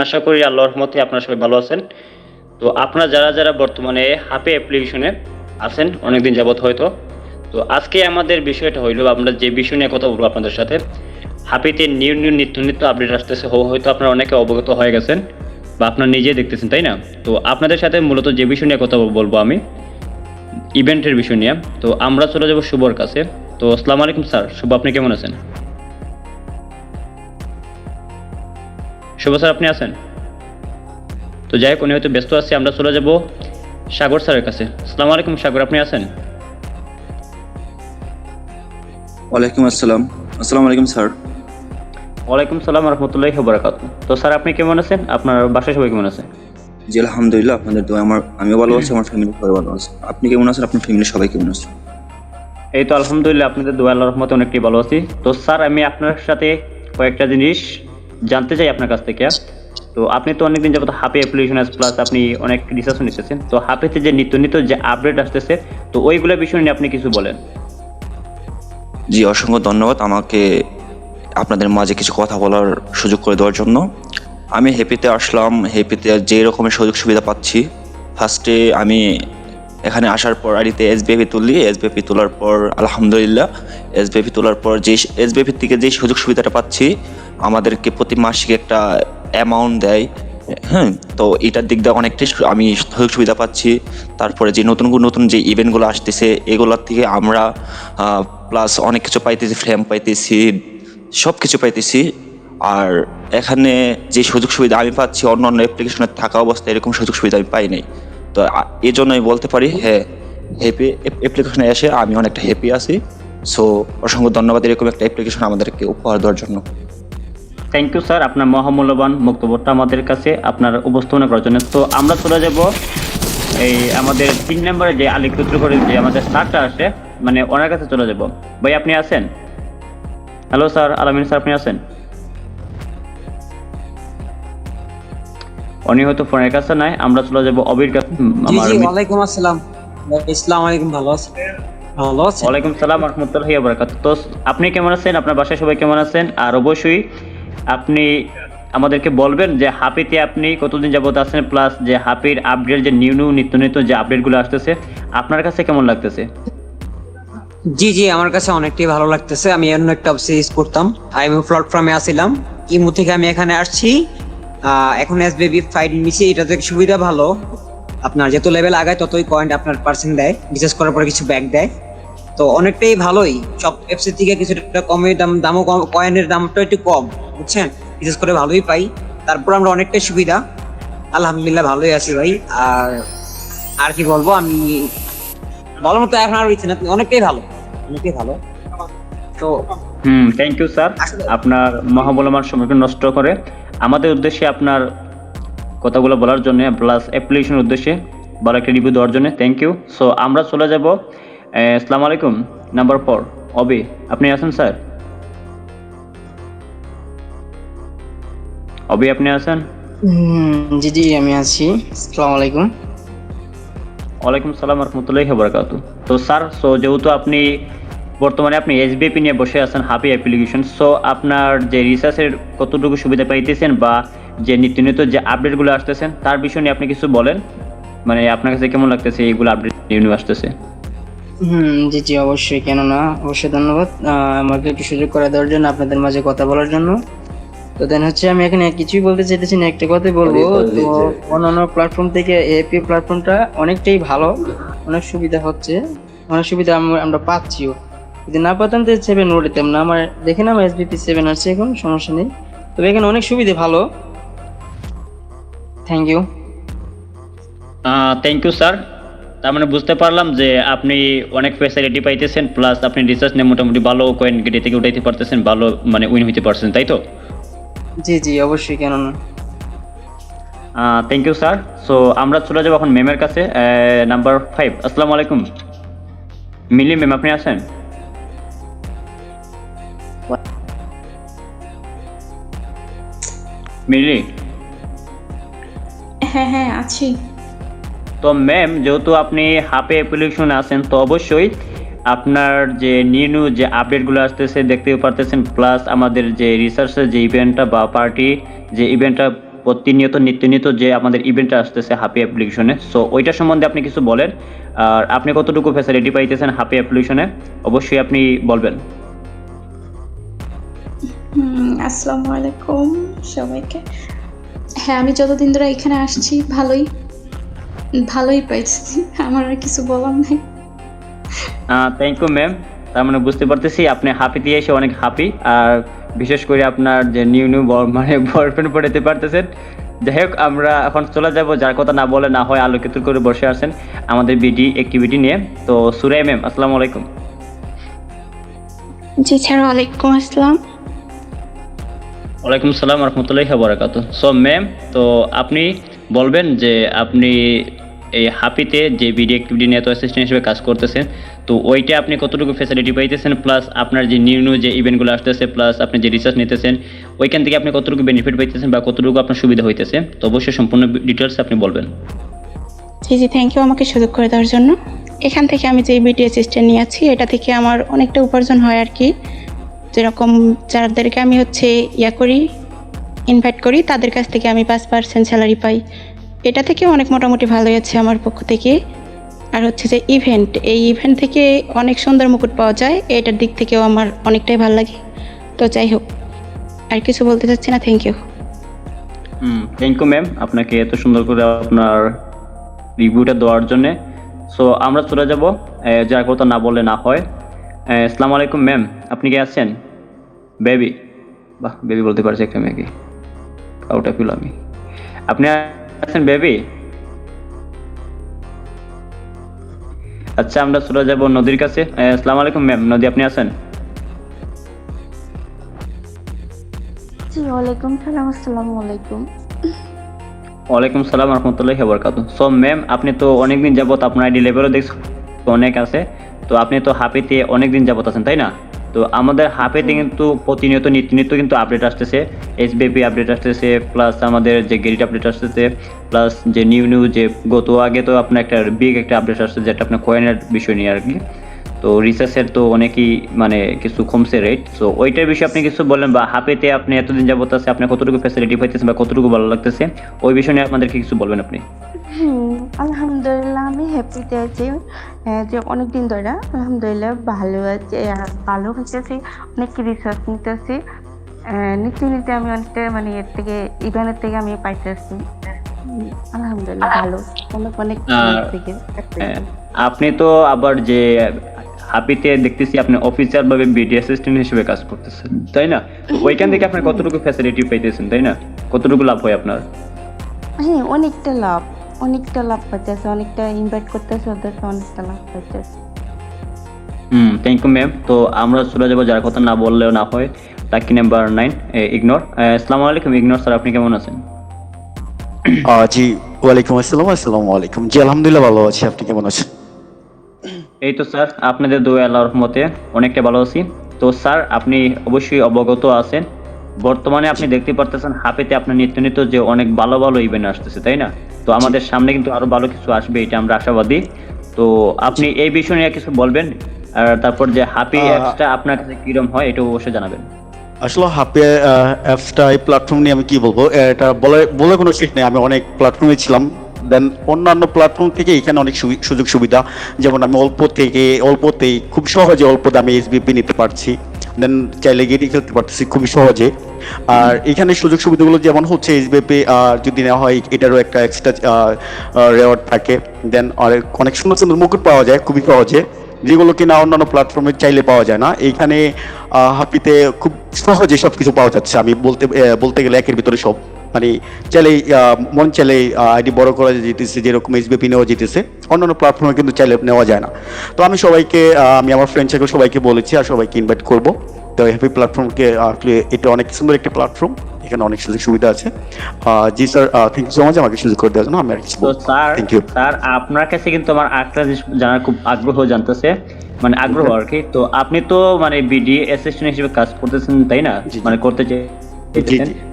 আশা করি আল্লাহর রহমতে আপনারা সবাই ভালো আছেন। তো আপনারা যারা যারা বর্তমানে হাপে অ্যাপ্লিকেশনে আছেন, অনেকদিন যাবত হয়তো, তো আজকে আমাদের বিষয়টা হইল, আমরা যে বিষয় নিয়ে কথা বলব আপনাদের সাথে, হাপিতে নিউ নিউ নিত্য নিত্য আপডেট আসতেছে হয়তো আপনারা অনেকে অবগত হয়ে গেছেন বা আপনারা নিজে দেখতেছেন, তাই না? তো আপনাদের সাথে মূলত যে বিষয় নিয়ে কথা বলব আমি ইভেন্টের বিষয় নিয়ে। তো আমরা চলে যাব শুভর কাছে। তো আসসালামু আলাইকুম স্যার, শুভ, আপনি কেমন আছেন? শুভ স্যার আপনি আছেন? তো যাই হোক উনি হয়তো ব্যস্ত আছে আমরা চলে যাব সাগর স্যারের কাছে। আসসালামু আলাইকুম সাগর আপনি আছেন? ওয়ালাইকুম আসসালাম। আসসালামু আলাইকুম স্যার। ওয়ালাইকুম সালাম রহমতুল্লাহি বারাকাত তো স্যার আপনি কেমন আছেন? আপনার বাসায় সবাই কেমন আছে? জি আলহামদুলিল্লাহ আপনাদের দোয়া আমার আমিও ভালো আছি আমার ফ্যামিলি সবাই ভালো আছে। আপনি কেমন আছেন? আপনার ফ্যামিলি সবাই কেমন আছে? এই তো আলহামদুলিল্লাহ আপনাদের দোয়া আল্লাহর রহমতে অনেকটাই ভালো আছি। তো স্যার আমি আপনার সাথে কয়েকটা জিনিস জানতে চাই আপনার কাছ থেকে। তো আপনি তো অনেকদিন যাবত হাপে অ্যাপ্লিকেশন প্লাস আপনি অনেক রিসার্চ নিতেছেন তো হাপেতে যে নিত্য নিত্য যে আপডেট আসতেছে, তো ওইগুলো বিষয় নিয়ে আপনি কিছু বলেন। জি, অসংখ্য ধন্যবাদ আমাকে আপনাদের মাঝে কিছু কথা বলার সুযোগ করে দেওয়ার জন্য। আমি হেপিতে আসলাম। হেপিতে যে রকমের সুযোগ সুবিধা পাচ্ছি ফার্স্টে আমি এখানে আসার পর আড়িতে এসবিএপি তুলি এসবিএপি তোলার পর আলহামদুলিল্লাহ এসবিএপি তোলার পর যে এসবিএপি থেকে যে সুযোগ সুবিধাটা পাচ্ছি, আমাদেরকে প্রতি মাসিক একটা অ্যামাউন্ট দেয়। হ্যাঁ তো এটার দিক দিয়ে অনেকটাই আমি সুযোগ সুবিধা পাচ্ছি। তারপরে যে নতুন নতুন যে ইভেন্টগুলো আসতেছে, এগুলোর থেকে আমরা প্লাস অনেক কিছু পাইতেছি ফ্রেম পাইতেছি সব কিছু পাইতেছি। আর এখানে যে সুযোগ সুবিধা আমি পাচ্ছি অন্য অন্য অ্যাপ্লিকেশনে থাকা অবস্থায় এরকম সুযোগ সুবিধা আমি পাই নাই। তো এই জন্য আমি বলতে পারি হ্যাঁ হ্যাপি অ্যাপ্লিকেশনে এসে আমি অনেকটা হ্যাপি আছি। সো অসংখ্য ধন্যবাদ, এরকম একটা অ্যাপ্লিকেশন আমাদেরকে উপহার দেওয়ার জন্য। থ্যাংক ইউ স্যার আপনার মহামূল্যবান বক্তব্যটা আমাদের কাছে আপনার উপস্থাপনা করার জন্য। তো আমরা চলে যাব এই আমাদের তিন নম্বরে যে আলিপুত্র করে যে আমাদের স্যারটা আসে মানে ওনার কাছে চলে যাব। ভাই, আপনি আছেন? হ্যালো স্যার আলামিন স্যার আপনি আছেন? উনি হয়তো ফোনের কাছে নাই আমরা চলে যাব অবির কাছে। আমার ওয়ালাইকুম আসসালাম। আসসালামু আলাইকুম ভালো আছেন? ভালো আছেন? ওয়ালাইকুম সালাম রহমতুল্লাহি বারাকাত তো আপনি কেমন আছেন? আপনার বাসায় সবাই কেমন আছেন? আর অবশ্যই আপনি আমাদেরকে বলবেন যে হাপিতে আপনি কতদিন যাবত আছেন প্লাস যে হাপির আপডেট যে নিউ নিউ নিত্য নিত্য যে আপডেটগুলো আসতেছে আপনার কাছে কেমন লাগতেছে? জি জি আমার কাছে অনেকটাই ভালো লাগতেছে। আমি অন্য একটা সিরিজ করতাম। আমি প্ল্যাটফর্মে আসছিলাম ইমু থেকে আমি এখানে আসছি। এখন এস বেবি ফাইট নিচ্ছি এটা থেকে সুবিধা ভালো। আপনার যত লেভেল আগায় ততই পয়েন্ট আপনার পার্সেন্ট দেয়। রিচার্জ করার পরে কিছু ব্যাক দেয়। তো অনেকটাই ভালোই। সব অ্যাপসের থেকে কিছুটা কমে দাম দামও কম কয়েনের দামটা একটু কম বুঝছেন? বিশেষ করে ভালোই পাই। তারপর আমরা অনেকটাই সুবিধা। আলহামদুলিল্লাহ ভালোই আছি ভাই। আর আর কি বলব আমি বলার মতো এখন আর ইচ্ছে না। অনেকটাই ভালো। অনেকটাই ভালো। তো হুম থ্যাংক ইউ স্যার আপনার মহামূল্যবান সময়কে নষ্ট করে আমাদের উদ্দেশ্যে আপনার কথাগুলো বলার জন্য প্লাস অ্যাপ্লিকেশনের উদ্দেশ্যে ভালো একটা রিভিউ দেওয়ার জন্য থ্যাংক ইউ সো আমরা চলে যাব আসসালামু আলাইকুম নাম্বার ফোর অবি আপনি আছেন স্যার অবি আপনি আছেন? জি জি আমি আছি আসসালামু আলাইকুম। ওয়ালাইকুম সালাম রহমতুল্লাহি বারাকাত তো স্যার সো যেহেতু আপনি বর্তমানে আপনি এসবিপি নিয়ে বসে আছেন হাপি অ্যাপ্লিকেশন সো আপনার যে রিসার্চের কতটুকু সুবিধা পাইতেছেন বা যে নিত্য নিত্য যে আপডেটগুলো আসতেছেন তার বিষয় নিয়ে আপনি কিছু বলেন? মানে আপনার কাছে কেমন লাগতেছে এইগুলো আপডেট নিউ আসতেছে? হুম জি জি অবশ্যই কেন না অবশ্যই ধন্যবাদ আমাকে একটু সুযোগ করে দেওয়ার জন্য আপনাদের মাঝে কথা বলার জন্য। তো দেন হচ্ছে আমি এখানে কিছুই বলতে চাইতেছি না একটা কথাই বলব। তো অন্যান্য প্ল্যাটফর্ম থেকে এপি প্ল্যাটফর্মটা অনেকটাই ভালো অনেক সুবিধা হচ্ছে অনেক সুবিধা আমরা আমরা পাচ্ছিও। যদি না পাতাম তো সেভেন উঠতাম না। আমার দেখে না আমার এসবিপি সেভেন আছে এখন সমস্যা নেই। তবে এখানে অনেক সুবিধা ভালো। Thank you thank you sir তার মানে বুঝতে পারলাম যে আপনি অনেক ফ্যাসিলিটি পাইতেছেন প্লাস আপনি রিসার্চ নিয়ে মোটামুটি ভালো কয়েন গেটে থেকে উঠাইতে পারতেছেন ভালো মানে উইন হইতে পারছেন তাই তো? জি জি অবশ্যই কেন না। থ্যাংক ইউ স্যার সো আমরা চলে যাব এখন ম্যামের কাছে নাম্বার ফাইভ আসসালামু আলাইকুম। মিলি ম্যাম আপনি আছেন? মিলি? হ্যাঁ হ্যাঁ আছি। তো ম্যাম যেহেতু আপনি হাফে অ্যাপ্লিকেশনে আছেন তো অবশ্যই আপনার যে নিউ নিউ যে আপডেটগুলো আসতেছে দেখতেও পারতেছেন প্লাস আমাদের যে রিসার্চের যে ইভেন্টটা বা পার্টি যে ইভেন্টটা প্রতিনিয়ত নিত্য নিত্য যে আমাদের ইভেন্টটা আসতেছে হাপি অ্যাপ্লিকেশনে সো ওইটা সম্বন্ধে আপনি কিছু বলেন আর আপনি কতটুকু ফ্যাসিলিটি পাইতেছেন হাপি অ্যাপ্লিকেশনে অবশ্যই আপনি বলবেন। আসসালামু আলাইকুম সবাইকে। হ্যাঁ আমি যতদিন ধরে এখানে আসছি ভালোই ভালোই পাইছি। আমার আর কিছু বলার নেই। থ্যাংক ইউ ম্যাম তার মানে বুঝতে পারতেছি আপনি হাপি দিয়ে এসে অনেক হ্যাপি আর বিশেষ করে আপনার যে নিউ নিউ মানে বয়ফ্রেন্ড পড়াতে পারতেছেন। যাই হোক আমরা এখন চলে যাব। যার কথা না বলে না হয় আলোকিত করে বসে আছেন আমাদের বিডি অ্যাক্টিভিটি নিয়ে। তো সুরাই ম্যাম আসসালামু আলাইকুম। জি স্যার ওয়ালাইকুম আসসালাম। ওয়ালাইকুম সালাম রহমতুল্লাহ বরাকাত সো ম্যাম তো আপনি বলবেন যে আপনি এই হাপিতে যে বিডি অ্যাক্টিভিটি নিয়ে তো অ্যাসিস্ট্যান্ট হিসেবে কাজ করতেছেন, তো ওইটা আপনি কতটুকু ফ্যাসিলিটি পাইতেছেন প্লাস আপনার যে নিউ নিউ যে ইভেন্টগুলো আসতেছে প্লাস আপনি যে রিসার্চ নিতেছেন, ওইখান থেকে আপনি কতটুকু বেনিফিট পাইতেছেন বা কতটুকু আপনার সুবিধা হইতেছে, তো অবশ্যই সম্পূর্ণ ডিটেলস আপনি বলবেন। জি জি থ্যাংক ইউ আমাকে সুযোগ করে দেওয়ার জন্য। এখান থেকে আমি যে বিটি অ্যাসিস্ট্যান্ট নিয়েছি এটা থেকে আমার অনেকটা উপার্জন হয় আর কি। যেরকম যাদেরকে আমি হচ্ছে ইয়া করি ইনভাইট করি, তাদের কাছ থেকে আমি পাঁচ পার্সেন্ট স্যালারি পাই। এটা থেকে অনেক মোটামুটি ভালোই আছে আমার পক্ষ থেকে। আর হচ্ছে যে ইভেন্ট এই ইভেন্ট থেকে অনেক সুন্দর মুকুট পাওয়া যায়, এটার দিক থেকেও আমার অনেকটাই ভালো লাগে। তো যাই হোক, আর কিছু বলতে চাচ্ছি না thank you thank you ma'am আপনাকে এত সুন্দর করে আপনার রিভিউটা দেওয়ার জন্য। সো আমরা চলে যাব যার কথা না বললে না হয়। আসসালামু আলাইকুম ম্যাম। আপনি কি আছেন? বেবি। বাহ বেবি বলতে পারছি একটা মেয়েকে। কাউটা ফিল আমি আপনি আছেন বেবি? আচ্ছা আমরা চলে যাব নদীর কাছে। আসসালামু আলাইকুম ম্যাম। নদী আপনি আছেন? জি ওয়ালাইকুম সালাম আসসালামু আলাইকুম। ওয়ালাইকুম সালাম রহমতুল্লাহ সো ম্যাম আপনি তো অনেকদিন যাবত আপনার আইডি লেভেলও দেখছি অনেক আছে। তো আপনি তো হাপিতে অনেকদিন যাবত আছেন তাই না? তো আমাদের হাপিতে কিন্তু প্রতিনিয়ত নিত্য কিন্তু আপডেট আসতেছে। এসবিপি আপডেট আসতেছে প্লাস আমাদের যে গেরিট আপডেট আসতেছে প্লাস যে নিউ নিউ যে গত আগে তো আপনার একটা বিগ একটা আপডেট আসছে যেটা আপনার কয়েনের বিষয় নিয়ে আর কি তো রিসার্চের তো অনেকই মানে কিছু কমছে রেট সো ওইটার বিষয়ে আপনি কিছু বললেন বা হাপেতে আপনি এতদিন যাবত আছে আপনি কতটুকু ফ্যাসিলিটি পাইতেছেন বা কতটুকু ভালো লাগতেছে? ওই বিষয় নিয়ে আপনাদেরকে কিছু বলবেন আপনি। হুম আলহামদুলিল্লাহ আমি হ্যাপিতে আছি। যে অনেক দিন ধরে আলহামদুলিল্লাহ ভালো আছে ভালো হইতেছি অনেক রিসার্চ নিতেছি। নিতে নিতে আমি অনেকটা মানে এর থেকে ইভেন্টের থেকে আমি পাইতেছি। আলহামদুলিল্লাহ ভালো। অনেক অনেক থেকে। হ্যাঁ, আপনি তো আবার যে হাপিতে দেখতেছি আপনি অফিসার ভাবে বিডি অ্যাসিস্ট্যান্ট হিসেবে কাজ করতেছেন তাই না? ওইখান থেকে আপনি কতটুকু ফ্যাসিলিটি পাইতেছেন তাই না? কতটুকু লাভ হয় আপনার? হ্যাঁ অনেকটা লাভ। অনেকটা লাভ পাইতেছে অনেকটা ইনভাইট করতেছে ওদেরকে অনেকটা লাভ পাইতেছে। হুম থ্যাংক ইউ ম্যাম তো আমরা চলে যাব যার কথা না বললেও না হয় লাকি নাম্বার নাইন ইগনোর আসসালামু আলাইকুম ইগনোর স্যার আপনি কেমন আছেন? জি ওয়ালাইকুম আসসালাম আসসালামু আলাইকুম। জি আলহামদুলিল্লাহ ভালো আছি আপনি কেমন আছেন? এই তো স্যার আপনাদের দোয়া আল্লাহর রহমতে অনেকটা ভালো আছি। তো স্যার আপনি অবশ্যই অবগত আছেন। বর্তমানে আপনি দেখতে পারতেছেন হাফেতে আপনার নিত্য নিত্য যে অনেক ভালো ভালো ইভেন্ট আসতেছে তাই না? তো আমাদের সামনে কিন্তু আরও ভালো কিছু আসবে এটা আমরা আশাবাদী। তো আপনি এই বিষয় নিয়ে কিছু বলবেন আর তারপর যে হাপি অ্যাপসটা আপনার কাছে কিরম হয় এটা অবশ্যই জানাবেন। আসলে হাপে অ্যাপসটা এই প্ল্যাটফর্ম নিয়ে আমি কি বলব এটা বলে বলে কোনো শেষ নেই আমি অনেক প্ল্যাটফর্মে ছিলাম। দেন অন্যান্য প্ল্যাটফর্ম থেকে এখানে অনেক সুযোগ সুবিধা যেমন আমি অল্প থেকে অল্পতেই খুব সহজে অল্প দামে এসবিপি নিতে পারছি। দেন চাইলে গিয়ে খেলতে পারতেছি খুবই সহজে। আর এখানে সুযোগ সুবিধাগুলো যেমন হচ্ছে এসবিপি যদি নেওয়া হয়, এটারও একটা এক্সট্রা রেওয়ার্ড থাকে। দেন আর অনেক সুন্দর সুন্দর মুকুট পাওয়া যায়, খুবই সহজে। যেগুলো কিনা অন্যান্য প্ল্যাটফর্মে চাইলে পাওয়া যায় না। এইখানে হাপিতে খুব সহজে সব কিছু পাওয়া যাচ্ছে, আমি বলতে বলতে গেলে একের ভিতরে সব। মানে চাইলেই আহ, মন চাইলেই আইডি বড় করা যেতেছে যেরকম এইচবিপি নেওয়া যেতেছে। অন্যান্য প্ল্যাটফর্মে কিন্তু চাইলে নেওয়া যায় না। তো আমি সবাইকে আমি আমার ফ্রেন্ড সার্কেল সবাইকে বলেছি আর সবাইকে ইনভাইট করব। তো হ্যাপি প্ল্যাটফর্মকে এটা অনেক সুন্দর একটি প্ল্যাটফর্ম এখানে অনেক সুযোগ সুবিধা আছে। জি sir thank you so much আমাকে সুযোগ করে দেওয়ার জন্য। আমি আর কিছু স্যার থ্যাংক ইউ স্যার আপনার কাছে কিন্তু আমার আরেকটা জিনিস জানার খুব আগ্রহ জানতেছে। মানে আগ্রহ আর কি। তো আপনি তো মানে বিডি অ্যাসিস্ট্যান্ট হিসেবে কাজ করতেছেন তাই না। মানে করতে চাই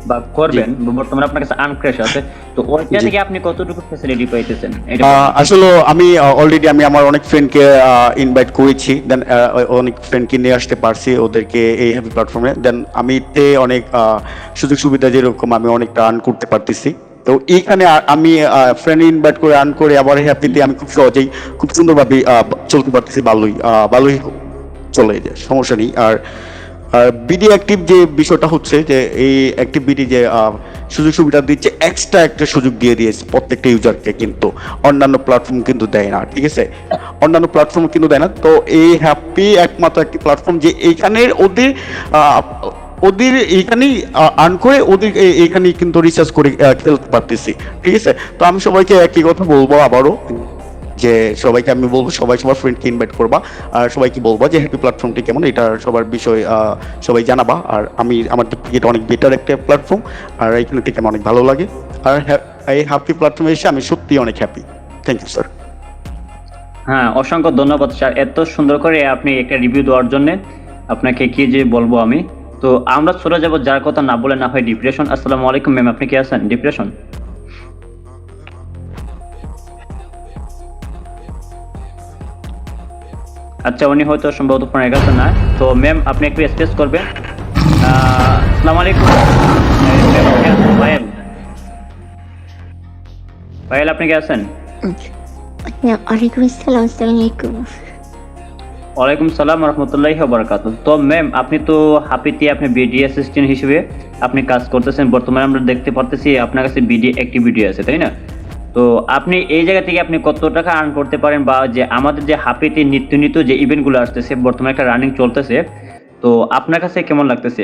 বা করবেন বর্তমানে আপনার কাছে আনক্রেশ আছে। তো ওইটা থেকে আপনি কতটুকু ফ্যাসিলিটি পাইতেছেন? আসলে আমি অলরেডি আমি আমার অনেক ফ্রেন্ডকে ইনভাইট করেছি। দেন অনেক ফ্রেন্ডকে নিয়ে আসতে পারছি ওদেরকে এই হ্যাপি প্ল্যাটফর্মে দেন আমি এতে অনেক সুযোগ সুবিধা যেরকম আমি অনেকটা আর্ন করতে পারতেছি। তো এইখানে আমি ফ্রেন্ড ইনভাইট করে আর্ন করে আবার হ্যাপিতে আমি খুব সহজেই খুব সুন্দরভাবে চলতে পারতেছি। ভালোই ভালোই চলে যায় সমস্যা নেই। আর বিডি অ্যাক্টিভ যে বিষয়টা হচ্ছে যে এই অ্যাক্টিভ বিডি যে সুযোগ সুবিধা দিচ্ছে এক্সট্রা একটা সুযোগ দিয়ে দিয়েছে প্রত্যেকটা ইউজারকে কিন্তু। অন্যান্য প্ল্যাটফর্ম কিন্তু দেয় না, ঠিক আছে? অন্যান্য প্ল্যাটফর্ম কিন্তু দেয় না। তো এই হ্যাপি একমাত্র একটি প্ল্যাটফর্ম যে এইখানে ওদের ওদের এইখানেই আর্ন করে ওদের এইখানেই কিন্তু রিসার্চ করে খেলতে পারতেছি, ঠিক আছে? তো আমি সবাইকে একই কথা বলব আবারও। যে সবাইকে আমি বলব, সবাই সবার ফ্রেন্ডকে ইনভাইট করবা। আর সবাইকে বলবা যে হ্যাপি প্ল্যাটফর্মটি কেমন? এটা সবার বিষয় সবাই জানাবা। আর আমি, আমার এটা অনেক বেটার একটা প্ল্যাটফর্ম আর এখানে থেকে আমার অনেক ভালো লাগে। আর এই হ্যাপি প্ল্যাটফর্মে এসে আমি সত্যি অনেক হ্যাপি থ্যাংক ইউ স্যার হ্যাঁ অসংখ্য ধন্যবাদ স্যার এত সুন্দর করে আপনি একটা রিভিউ দেওয়ার জন্য আপনাকে কি যে বলব আমি। তো আমরা চলে যাব, যার কথা না বলে না হয় ডিপ্রেশন আসসালামু আলাইকুম ম্যাম আপনি কি আছেন? ডিপ্রেশন আচ্ছা উনি হয়তো সম্ভবত ফোনের কাছে না। তো ম্যাম আপনি একটু স্পেস করবেন। আহ, আসসালামু আলাইকুম। পায়েল পায়েল আপনি কি আছেন? ওয়ালাইকুম আসসালাম আসসালামু আলাইকুম। ওয়ালাইকুম সালাম রহমতুল্লাহি বারাকাত তো ম্যাম আপনি তো হাপিতে আপনি বিডি অ্যাসিস্ট্যান্ট হিসেবে আপনি কাজ করতেছেন। বর্তমানে আমরা দেখতে পারতেছি আপনার কাছে বিডি অ্যাক্টিভিটি আছে তাই না? তো আপনি এই জায়গা থেকে আপনি কত টাকা আর্ন করতে পারেন বা যে আমাদের যে হাপিতে নিত্য নিত্য যে ইভেন্টগুলো আসতেছে, বর্তমানে একটা রানিং চলতেছে, তো আপনার কাছে কেমন লাগতেছে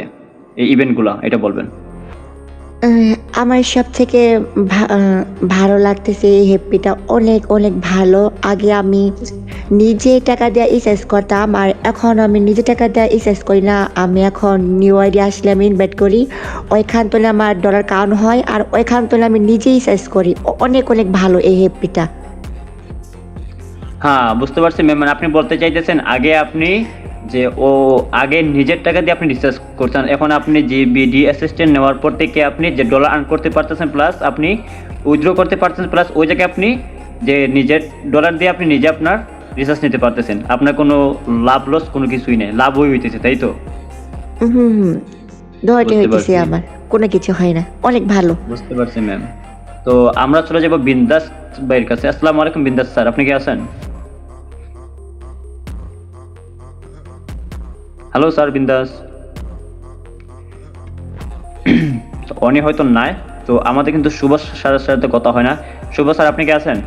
এই ইভেন্টগুলো এটা বলবেন? আমার সব থেকে ভালো লাগতেছে এই হ্যাপিটা অনেক অনেক ভালো। আগে আমি নিজে টাকা দিয়ে রিচার্জ করতাম আর এখন আমি নিজে টাকা দিয়ে রিচার্জ করি না। আমি এখন নিউ আইডি আসলে আমি ইনভাইট করি। ওইখান তোলে আমার ডলার কাউন্ট হয় আর ওইখান তোলে আমি নিজেই রিচার্জ করি। অনেক অনেক ভালো এই হ্যাপিটা হ্যাঁ বুঝতে পারছি ম্যাম মানে আপনি বলতে চাইতেছেন, আগে আপনি যে ও আগে নিজের টাকা দিয়ে আপনি রিসার্চ করছেন। এখন আপনি যে বিডি অ্যাসিস্ট্যান্ট নেওয়ার পর থেকে আপনি যে ডলার আর্ন করতে পারতেছেন প্লাস আপনি উইথড্র করতে পারতেছেন প্লাস ওই জায়গায় আপনি যে নিজের ডলার দিয়ে আপনি নিজে আপনার রিসার্চ নিতে পারতেছেন। আপনার কোনো লাভ লস কোনো কিছুই নেই। লাভই হইতেছে তাই তো? হুম হুম দোয়াটি হইতেছে। আমার কোনো কিছু হয় না। অনেক ভালো। বুঝতে পারছি ম্যাম তো আমরা চলে যাব বিন্দাস ভাইয়ের কাছে। আসসালামু আলাইকুম বিন্দাস স্যার আপনি কি আছেন? হ্যালো স্যার বিন্দাস। অনি হয়তো নাই, তো আমাদের কিন্তু শুভ স্যারের সাথে কথা হয় না। শুভ স্যার, আপনি কি আছেন?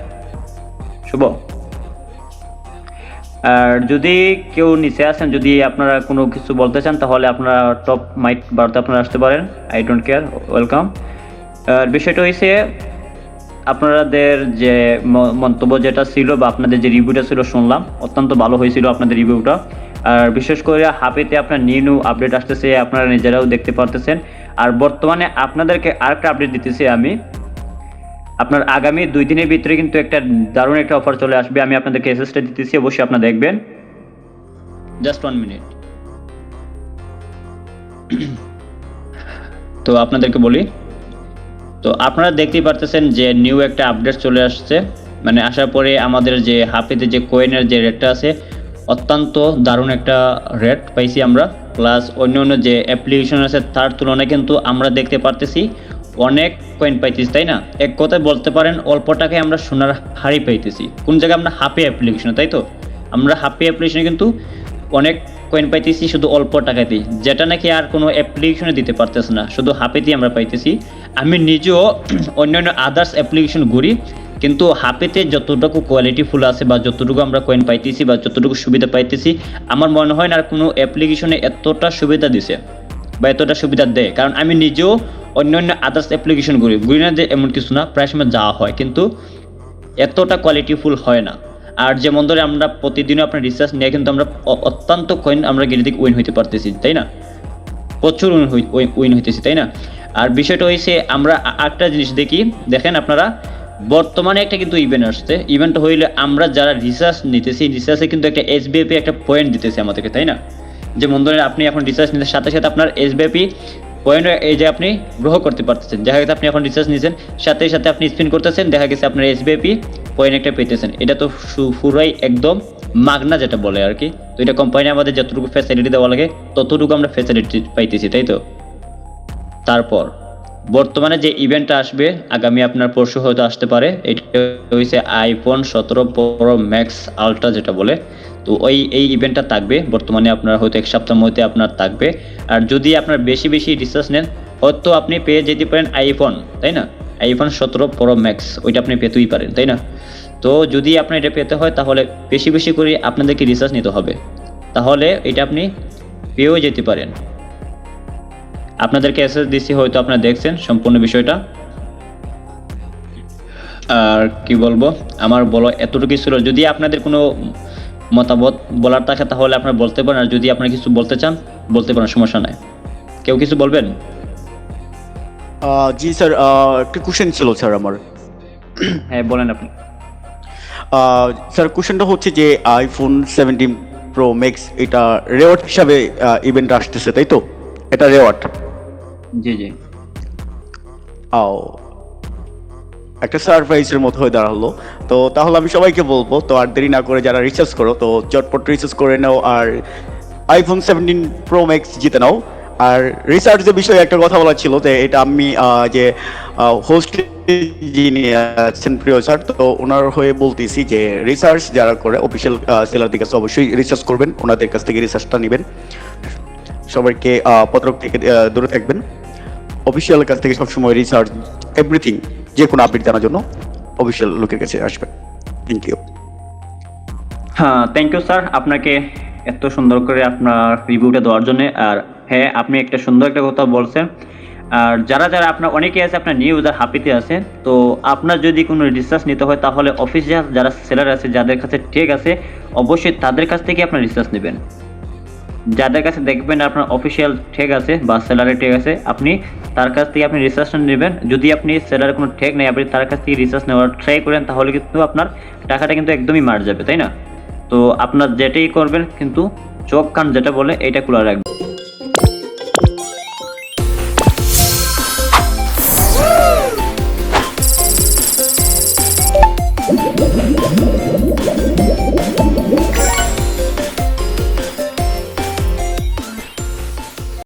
শুভ। আর যদি কেউ নিচে আসেন যদি আপনারা কোনো কিছু বলতে চান, তাহলে আপনারা টপ মাইক বাড়তে আপনারা আসতে পারেন। আই ডোন্ট কেয়ার ওয়েলকাম আর বিষয়টা হয়েছে আপনাদের যে মন্তব্য যেটা ছিল বা আপনাদের যে রিভিউটা ছিল শুনলাম, অত্যন্ত ভালো হয়েছিল আপনাদের রিভিউটা আর বিশেষ করে হাপিতে আপনার নিউ নিউ আপডেট আসতেছে, আপনারা নিজেরাও দেখতে পারতেছেন। আর বর্তমানে আপনাদেরকে আরেকটা আপডেট দিতেছি আমি। আপনার আগামী দুই দিনের ভিতরে কিন্তু একটা দারুণ একটা অফার চলে আসবে, আমি আপনাদেরকে এসএসটা দিতেছি, অবশ্যই আপনারা দেখবেন। জাস্ট ওয়ান মিনিট তো আপনাদেরকে বলি, তো আপনারা দেখতেই পারতেছেন যে নিউ একটা আপডেট চলে আসছে। মানে আসার পরে আমাদের যে হাফিতে যে কোয়েনের যে রেটটা আছে অত্যন্ত দারুণ একটা রেট পাইছি আমরা প্লাস অন্য অন্য যে অ্যাপ্লিকেশন আছে তার তুলনায় কিন্তু আমরা দেখতে পারতেছি অনেক কয়েন পাইতেছি, তাই না? এক কথায় বলতে পারেন, অল্প টাকায় আমরা সোনার হাড়ি পাইতেছি। কোন জায়গায় আমরা হাফে অ্যাপ্লিকেশনে তাই তো? আমরা হাফে অ্যাপ্লিকেশনে কিন্তু অনেক কয়েন পাইতেছি, শুধু অল্প টাকাতেই। যেটা নাকি আর কোনো অ্যাপ্লিকেশনে দিতে পারতেছে না, শুধু হাফেতেই আমরা পাইতেছি। আমি নিজেও অন্যান্য আদার্স অ্যাপ্লিকেশন ঘুরি কিন্তু হাফেতে যতটুকু কোয়ালিটি ফুল আছে বা যতটুকু আমরা কয়েন পাইতেছি বা যতটুকু সুবিধা পাইতেছি, আমার মনে হয় না কোনো অ্যাপ্লিকেশনে এতটা সুবিধা দিছে বা এতটা সুবিধা দেয়। কারণ আমি নিজেও অন্যান্য আদার্স অ্যাপ্লিকেশন ঘুরি ঘুরি না যে এমন কিছু না, প্রায় সময় যাওয়া হয়। কিন্তু এতটা কোয়ালিটিফুল হয় না। আর যেমন ধরে আমরা প্রতিদিনও আপনার রিসার্চ নিয়ে কিন্তু আমরা অত্যন্ত কয়েন আমরা গেলে দিকে উইন হইতে পারতেছি, তাই না? প্রচুর উইন হইতেছি, তাই না? আর বিষয়টা হয়েছে আমরা আরেকটা জিনিস দেখি। দেখেন আপনারা বর্তমানে একটা কিন্তু ইভেন্ট আসছে। ইভেন্ট হইলে আমরা যারা রিসার্চ নিতেছি রিসার্চে কিন্তু একটা এসবিএপি একটা পয়েন্ট দিতেছে আমাদেরকে, তাই না? যেমন ধরেন আপনি এখন রিসার্চ নিতে সাথে সাথে আপনার এসবিআইপি পয়েন্ট এই যে আপনি গ্রহ করতে পারতেছেন। দেখা গেছে আপনি এখন রিচার্জ নিয়েছেন সাথে সাথে আপনি স্পিন করতেছেন, দেখা গেছে আপনার এসবিআইপি পয়েন্ট একটা পেতেছেন। এটা তো পুরাই একদম মাগনা যেটা বলে আর কি। তো এটা কোম্পানি আমাদের যতটুকু ফ্যাসিলিটি দেওয়া লাগে, ততটুকু আমরা ফ্যাসিলিটি পাইতেছি, তাই তো? তারপর বর্তমানে যে ইভেন্টটা আসবে, আগামী আপনার পরশু হয়তো আসতে পারে। এটা হয়েছে আইফোন সতেরো প্রো ম্যাক্স আলট্রা যেটা বলে। তো ওই, এই ইভেন্টটা থাকবে। বর্তমানে আপনার হয়তো এক সপ্তাহের মধ্যে আপনার থাকবে। আর যদি আপনার বেশি বেশি রিসার্চ নেন, হয়তো আপনি পেয়ে যেতে পারেন আইফোন তাই না? আইফোন সতেরো প্রো ম্যাক্স ওইটা আপনি পেতেই পারেন, তাই না? তো যদি আপনার এটা পেতে হয়, তাহলে বেশি বেশি করে আপনাদেরকে রিসার্চ নিতে হবে। তাহলে এটা আপনি পেয়েও যেতে পারেন। আপনাদেরকে এসএস দিছি হয়তো আপনারা দেখছেন সম্পূর্ণ বিষয়টা। আর কি বলব আমার বলো এতটুকু ছিল যদি আপনাদের কোনো মতামত বলার থাকে তাহলে আপনারা বলতে পারেন আর যদি আপনারা কিছু বলতে চান বলতে পারেন সমস্যা নাই। কেউ কিছু বলবেন? আহ, জি স্যার আহ, একটা কোশ্চেন ছিল স্যার আমার। হ্যাঁ বলেন আপনি। আহ, স্যার কোশ্চেনটা হচ্ছে যে আইফোন সেভেন্টিন প্রো ম্যাক্স এটা রেওয়ার্ড হিসাবে ইভেন্ট আসতেছে তাই তো? এটা রেওয়ার্ড জি জি। আও। একটা সারপ্রাইজের মতো হয়ে দাঁড়াল। তো তাহলে আমি সবাইকে বলব, তো আর দেরি না করে যারা রিচার্জ করো, তো চটপট রিচার্জ করে নাও আর আইফোন সেভেন্টিন প্রো ম্যাক্স জিতে নাও। আর রিসার্চের বিষয়ে একটা কথা বলা ছিল যে, এটা আমি যে হোস্ট যিনি আছেন প্রিয় স্যার তো ওনার হয়ে বলতেছি যে রিসার্চ যারা করে অফিসিয়াল সেলারদের কাছে অবশ্যই রিসার্চ করবেন। ওনাদের কাছ থেকে রিসার্চটা নেবেন। সবাইকে আহ, প্রতারক থেকে দূরে থাকবেন। অফিসিয়াল কাছ থেকে সবসময় রিসার্চ এভরিথিং যে কোনো আপডেট জানার জন্য অফিসিয়াল লোকের কাছে আসবেন থ্যাংক ইউ হ্যাঁ থ্যাংক ইউ স্যার আপনাকে এত সুন্দর করে আপনার রিভিউটা দেওয়ার জন্য। আর হ্যাঁ আপনি একটা সুন্দর একটা কথা বলছেন। আর যারা যারা আপনার অনেকে আছে আপনার নিউ ইউজার হাপিতে আছে। তো আপনার যদি কোনো রিসার্চ নিতে হয় তাহলে অফিসিয়াল যারা সেলার আছে যাদের কাছে ঠিক আছে অবশ্যই তাদের কাছ থেকে আপনার রিসার্চ নেবেন। যাদের কাছে দেখবেন আপনার অফিসিয়াল ঠেক আছে বা সেলারের ঠেক আছে, আপনি তার কাছ থেকে আপনি রিসার্চটা নেবেন। যদি আপনি সেলারের কোনো ঠেক নেই, আপনি তার কাছ থেকে রিসার্চ নেওয়ার ট্রাই করেন, তাহলে কিন্তু আপনার টাকাটা কিন্তু একদমই মার যাবে, তাই না? তো আপনার যেটাই করবেন, কিন্তু চোখ কান যেটা বলে, এটা খোলা রাখবেন।